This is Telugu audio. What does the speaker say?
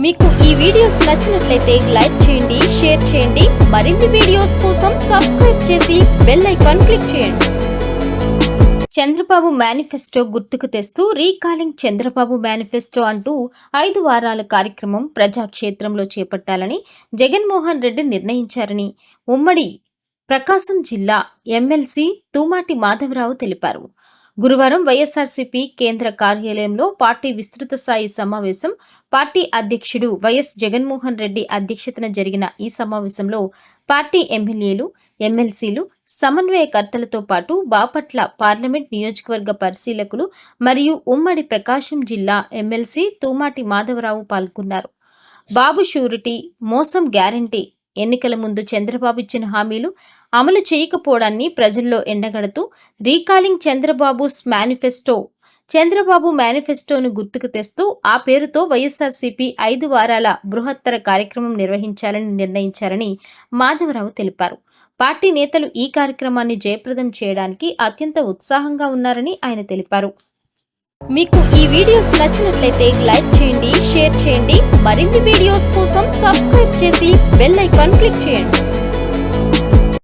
మీకు ఈ వీడియోస్ నచ్చినట్లయితే లైక్ చేయండి షేర్ చేయండి. మరిన్ని వీడియోస్ కోసం సబ్స్క్రైబ్ చేసి బెల్ ఐకాన్ క్లిక్ చేయండి. చంద్రబాబు మేనిఫెస్టో గుర్తుకు తెస్తూ రీకాలింగ్ చంద్రబాబు మేనిఫెస్టో అంటూ ఐదు వారాల కార్యక్రమం ప్రజాక్షేత్రంలో చేపట్టాలని జగన్మోహన్ రెడ్డి నిర్ణయించారని ఉమ్మడి ప్రకాశం జిల్లా ఎమ్మెల్సీ తూమాటి మాధవరావు తెలిపారు. గురువారం వైఎస్ఆర్సీపీ కేంద్ర కార్యాలయంలో పార్టీ విస్తృత స్థాయి సమావేశం. పార్టీ అధ్యక్షుడు వైఎస్ జగన్మోహన్ రెడ్డి అధ్యక్షతన జరిగిన ఈ సమావేశంలో పార్టీ ఎమ్మెల్యేలు ఎమ్మెల్సీలు సమన్వయకర్తలతో పాటు బాపట్ల పార్లమెంట్ నియోజకవర్గ పరిశీలకులు మరియు ఉమ్మడి ప్రకాశం జిల్లా ఎమ్మెల్సీ తూమాటి మాధవరావు పాల్గొన్నారు. బాబు షూరిటీ మోసం గ్యారంటీ ఎన్నికల ముందు చంద్రబాబు ఇచ్చిన హామీలు అమలు చేయకపోవడాన్ని ప్రజల్లో ఎండగడుతూ రీకాలింగ్ చంద్రబాబుస్ మేనిఫెస్టో. చంద్రబాబు మేనిఫెస్టోను గుర్తుకు తెస్తూ ఆ పేరుతో వైఎస్ఆర్సీపీ ఐదు వారాల బృహత్తర కార్యక్రమం నిర్వహించాలని నిర్ణయించారని మాధవరావు తెలిపారు. పార్టీ నేతలు ఈ కార్యక్రమాన్ని జయప్రదం చేయడానికి అత్యంత ఉత్సాహంగా ఉన్నారని ఆయన తెలిపారు. మీకు ఈ వీడియోస్ నచ్చినట్లయితే లైక్ చేయండి షేర్ చేయండి. మరిన్ని వీడియోస్ కోసం సబ్స్క్రైబ్ చేసి బెల్ ఐకాన్ క్లిక్ చేయండి.